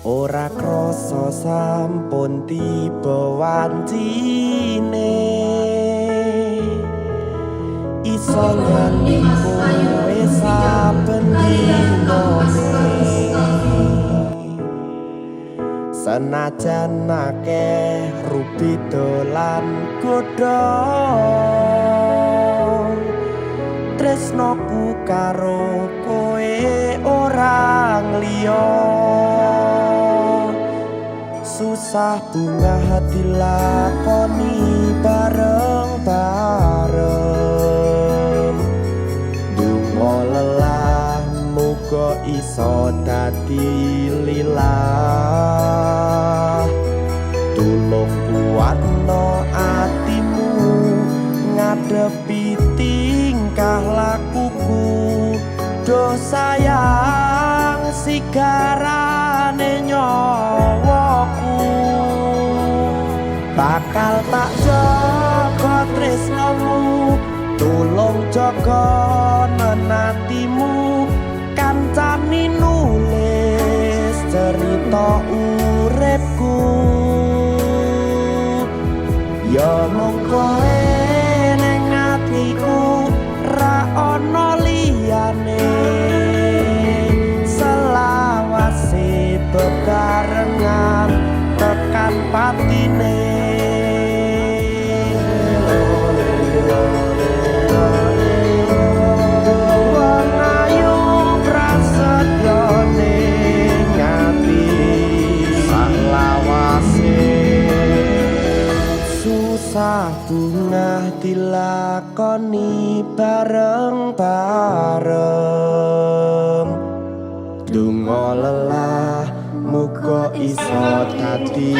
Ora krasa sampun tiba wancine. Isa nganti senajan akeh rupi dolan godho tresnoku karo kowe ora liya susah bunga hati lakoni bareng-bareng muga iso dadi lilah. Tulung kuatno atimu ngadepi tingkah lakuku. Do sayang sigarane nyawaku. Bakal tak jaga tresnamu Tulung jaga menatimu uripku Ya mung kowe susah bunga dilakoni bareng-bareng. Dungo lelah muga iso lilah